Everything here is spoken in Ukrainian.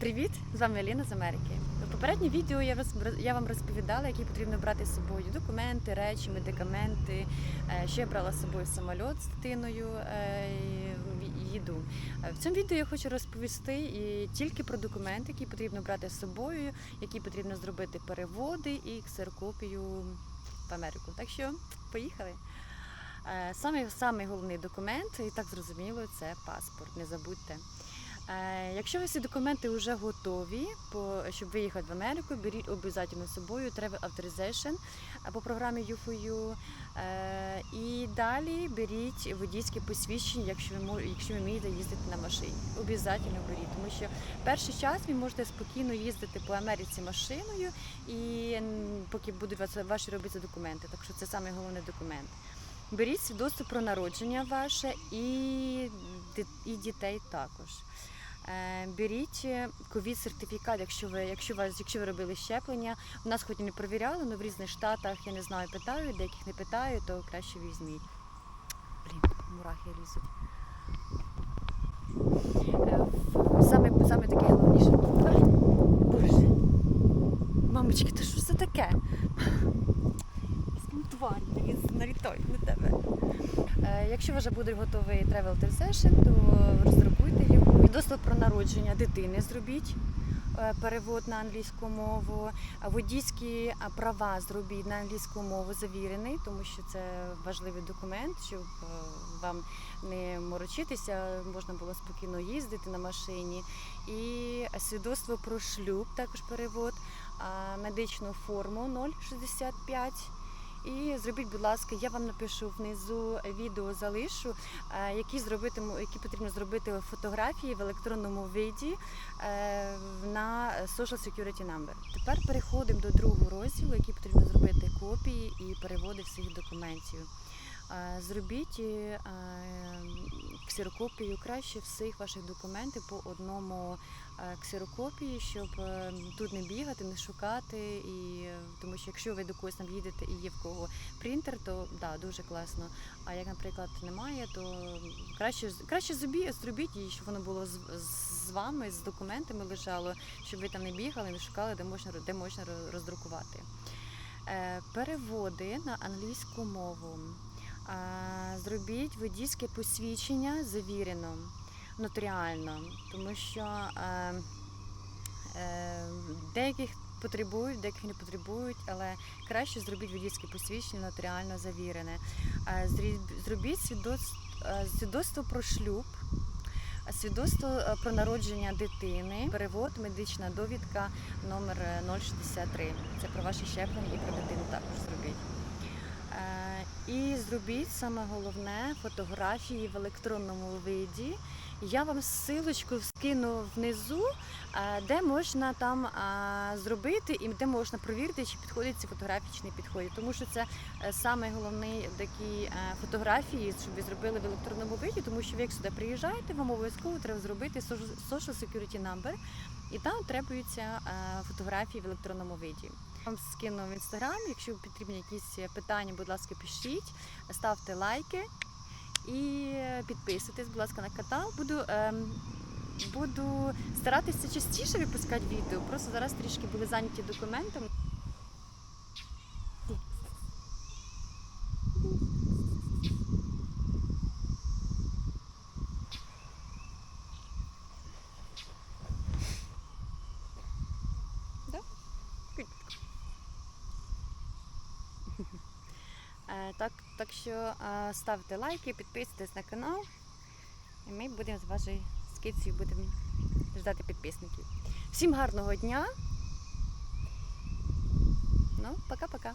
Привіт! З вами Аліна з Америки. В попереднє відео я, я вам розповідала, які потрібно брати з собою документи, речі, медикаменти. е, Що я брала з собою самоліт з дитиною е, їду. Е, В цьому відео я хочу розповісти і тільки про документи, які потрібно брати з собою, які потрібно зробити переводи і ксерокопію в Америку. Так що поїхали. Самий, самий головний документ, і так зрозуміло, це паспорт. Не забудьте. Е, Якщо у ці документи вже готові, щоб виїхати в Америку, беріть обов'язково з собою Travel Authorization по програмі UFOU. Е, І далі беріть водійське посвідчення, якщо ви якщо ви вмієте їздити на машині. Обов'язково беріть, тому що перший час ви можете спокійно їздити по Америці машиною, і поки будуть ваші робити документи. Так що це найголовніший головний документ. Беріть свідоцтво про народження ваше і, і дітей також. Е, Беріть ковід сертифікат, якщо ви, якщо вас, якщо ви робили щеплення. У нас хоч і не перевіряли, але в різних штатах я не знаю, питають, деяких не питають, то краще візьміть. Блін, мурахи лізуть. Е, в- Саме, саме таке головніше. Ай, Боже. Мамочки, то що це таке? Тварь, навіть налітають на тебе. Е, Якщо вже буде готовий Travel Session, то роздрукуйте його. Доступ про народження дитини зробіть. е, Перевод на англійську мову, водійські права зробіть на англійську мову завірений, тому що це важливий документ, щоб е, вам не морочитися, можна було спокійно їздити на машині. І свідоцтво про шлюб, також перевод, медичну форму 065. І зробіть, будь ласка, я вам напишу внизу відео залишу, е, які зробити які потрібно зробити фотографії в електронному виді е, на Social Security Number. Тепер переходимо до другого розділу, який потрібно зробити копії і переводи всіх документів. Е, Зробіть ксерокопію краще всіх ваших документів по одному е, ксерокопії, щоб е, тут не бігати, не шукати. І е, тому що якщо ви до когось там їдете і є в кого принтер, то да, дуже класно. А як, наприклад, немає, то краще краще зробіть, її, щоб воно було з, з вами, з документами лежало, щоб ви там не бігали, не шукали, де можна де можна роздрукувати. Переводи на англійську мову. Зробіть водійське посвідчення завірено, нотаріально, тому що е, деяких потребують, деяких не потребують, але краще зробіть водійське посвідчення нотаріально завірене. Зробіть свідоцтво, про шлюб. Свідоцтво е, про народження дитини, перевод, медична довідка номер е, 063. Це про ваші щеплення і про дитину також зробіть. І зробіть саме головне фотографії в електронному виді. Я вам ссилочку скину внизу, е, де можна там е, зробити і де можна провірити, чи підходять ці фотографії, чи не підходять. Тому що це е, саме головний такі фотографії, щоб ви зробили в електронному виді, тому що ви як сюди приїжджаєте, вам обов'язково треба зробити social security number, і там требуються фотографії в електронному виді. Вам скину в інстаграм. Якщо потрібні якісь питання, будь ласка, пишіть, ставте лайки і підписуйтесь, будь ласка, на канал. Буду, ем, буду старатися частіше випускати відео. Просто зараз трішки були зайняті документами. Да? Е, Так, так що е, ставте лайки, підписуйтесь на канал. І ми будемо з вашою скидцею будемо ждати підписників. Всім гарного дня. Ну, пока-пока.